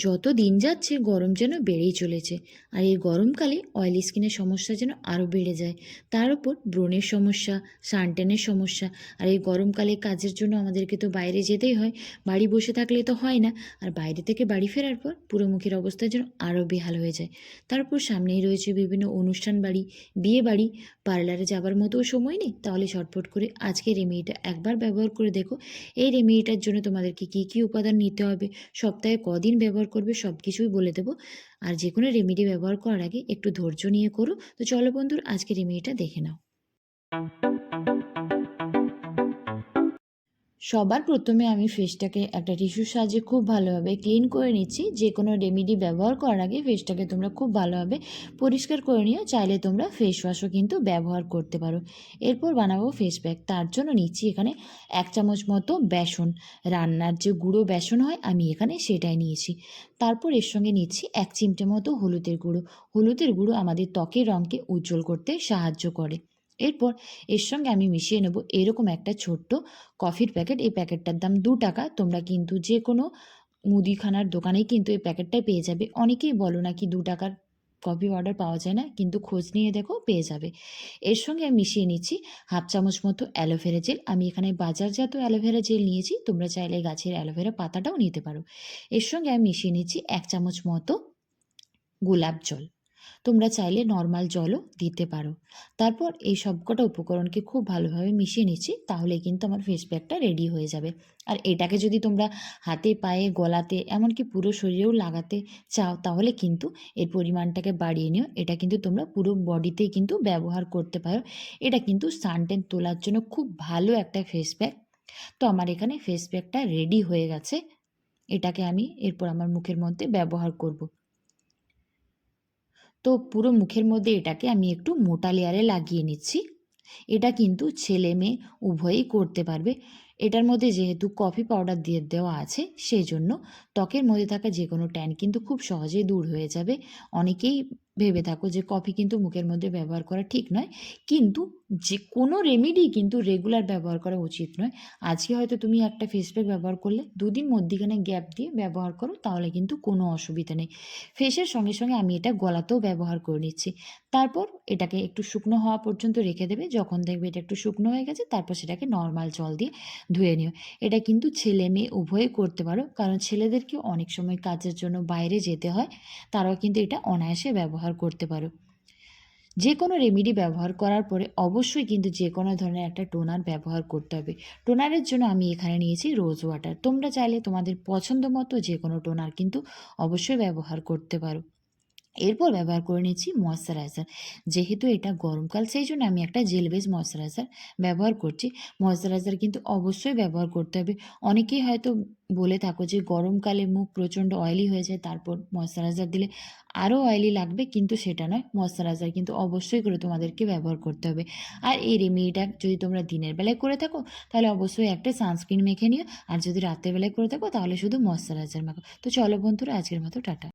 যত দিন যাচ্ছে গরম যেন বেড়েই চলেছে। আর এই গরমকালে অয়েলি স্কিনের সমস্যা যেন আরও বেড়ে যায়। তার উপর ব্রণের সমস্যা সানটেনের সমস্যা, আর এই গরমকালে কাজের জন্য আমাদেরকে তো বাইরে যেতেই হয়। বাড়ি বসে থাকলে তো হয় না। আর বাইরে থেকে বাড়ি ফেরার পর পুরো মুখের অবস্থা যেন আরও বেহাল হয়ে যায়। তারপর সামনেই রয়েছে বিভিন্ন অনুষ্ঠান বাড়ি, বিয়ে বাড়ি। পার্লারে যাবার মতোও সময় নেই? তাহলে ছটফট করে আজকে রেমেডিটা একবার ব্যবহার করে দেখো। এই রেমেডিটার জন্য তোমাদেরকে কী কী উপাদান নিতে হবে? সপ্তাহে কদিন ব্যবহার করবে সব কিছুই বলে দেবো। আর যে কোনো রেমেডি ব্যবহার করার আগে একটু ধৈর্য নিয়ে করো। তো চলো বন্ধুর আজকে রেমেডিটা দেখে নাও। সবার প্রথমে আমি ফেসটাকে একটা টিস্যুর সাহায্যে খুব ভালোভাবে ক্লিন করে নিচ্ছি। যে কোনো রেমিডি ব্যবহার করার আগে ফেসটাকে তোমরা খুব ভালোভাবে পরিষ্কার করে নিও। চাইলে তোমরা ফেস ওয়াশও কিন্তু ব্যবহার করতে পারো। এরপর বানাবো ফেস প্যাক তার জন্য নিচ্ছি এখানে এক চামচ মতো বেসন। রান্নার যে গুঁড়ো বেসন হয়, আমি এখানে সেটাই নিয়েছি। তারপর এর সঙ্গে নিচ্ছি এক চিমটে মতো হলুদের গুঁড়ো। হলুদের গুঁড়ো আমাদের ত্বকের রঙকে উজ্জ্বল করতে সাহায্য করে। এরপর এর সঙ্গে আমি মিশিয়ে নেব এরকম একটা ছোট্ট কফির প্যাকেট। এই প্যাকেটটার দাম দু টাকা। তোমরা কিন্তু যে কোনো মুদিখানার দোকানেই কিন্তু এই প্যাকেটটাই পেয়ে যাবে। অনেকেই বলো নাকি দু টাকার কফি পাউডার পাওয়া যায় না? কিন্তু খোঁজ নিয়ে দেখো পেয়ে যাবে। এর সঙ্গে আমি মিশিয়ে নিচ্ছি হাফ চামচ মতো অ্যালোভেরা জেল। আমি এখানে বাজারজাত অ্যালোভেরা জেল নিয়েছি। তোমরা চাইলে গাছের অ্যালোভেরা পাতাটাও নিতে পারো। এর সঙ্গে আমি মিশিয়ে নিচ্ছি এক চামচ মতো গোলাপ জল। তোমরা চাইলে নর্মাল জলও দিতে পারো। তারপর এই সবকটা উপকরণকে খুব ভালোভাবে মিশিয়ে নিচ্ছি, তাহলে কিন্তু আমার ফেস প্যাকটা রেডি হয়ে যাবে। আর এটাকে যদি তোমরা হাতে, পায়ে, গলাতে, এমনকি পুরো শরীরেও লাগাতে চাও, তাহলে কিন্তু এর পরিমাণটাকে বাড়িয়ে নিও। এটা কিন্তু তোমরা পুরো বডিতেই কিন্তু ব্যবহার করতে পারো। এটা কিন্তু সানটেন তোলার জন্য খুব ভালো একটা ফেস প্যাক তো আমার এখানে ফেস প্যাকটা রেডি হয়ে গেছে। এটাকে আমি এরপর আমার মুখের মধ্যে ব্যবহার করব। তো পুরো মুখের মধ্যে এটাকে আমি একটু মোটা লেয়ারে লাগিয়ে নিচ্ছি। এটা কিন্তু ছেলে মেয়ে উভয়ই করতে পারবে। এটার মধ্যে যেহেতু কফি পাউডার দিয়ে দেওয়া আছে, সেই জন্য ত্বকের মধ্যে থাকা যে কোনো ট্যান কিন্তু খুব সহজেই দূর হয়ে যাবে। অনেকেই ভেবে থাকো যে কফি কিন্তু মুখের মধ্যে ব্যবহার করা ঠিক নয়। কিন্তু যে কোনো রেমেডি কিন্তু রেগুলার ব্যবহার করা উচিত নয়। আজকে হয়তো তুমি একটা ফেস প্যাক ব্যবহার করলে, দুদিন মধ্যিখানে গ্যাপ দিয়ে ব্যবহার করো, তাহলে কিন্তু কোনো অসুবিধা নেই। ফেসের সঙ্গে সঙ্গে আমি এটা গলাতেও ব্যবহার করে নিচ্ছি। তারপর এটাকে একটু শুকনো হওয়া পর্যন্ত রেখে দেবে। যখন দেখবে এটা একটু শুকনো হয়ে গেছে, তারপর সেটাকে নর্মাল জল দিয়ে ধুয়ে নিও। এটা কিন্তু ছেলে মেয়ে উভয়ে করতে পারো। কারণ ছেলেদেরকে অনেক সময় কাজের জন্য বাইরে যেতে হয়। তারাও কিন্তু এটা অনায়াসে ব্যবহার করতে পারো। যে কোনো রেমেডি ব্যবহার করার পরে অবশ্যই কিন্তু যে কোনো ধরনের একটা টোনার ব্যবহার করতে হবে। টোনারের জন্য আমি এখানে নিয়েছি রোজ ওয়াটার তোমরা চাইলে তোমাদের পছন্দ মতো যে কোনো টোনার কিন্তু অবশ্যই ব্যবহার করতে পারো। এরপর ব্যবহার করে নিচ্ছি ময়শ্চারাইজার যেহেতু এটা গরমকাল, সেই জন্য আমি একটা জেল বেস ময়শ্চারাইজার ব্যবহার করছি। ময়শ্চারাইজার কিন্তু অবশ্যই ব্যবহার করতে হবে। অনেকেই হয়তো বলে থাকো যে গরমকালে মুখ প্রচণ্ড অয়েলি হয়ে যায়, তারপর ময়শ্চারাইজার দিলে আরও অয়েলি লাগবে, কিন্তু সেটা নয়। ময়শ্চারাইজার কিন্তু অবশ্যই করে তোমাদেরকে ব্যবহার করতে হবে। আর এই রেমেডিটা যদি তোমরা দিনের বেলায় করে থাকো, তাহলে অবশ্যই একটা সানস্ক্রিন মেখে নিও। আর যদি রাতের বেলায় করে থাকো, তাহলে শুধু ময়শ্চারাইজার মাখো। তো চলো বন্ধুরা, আজকের মতো টাটা।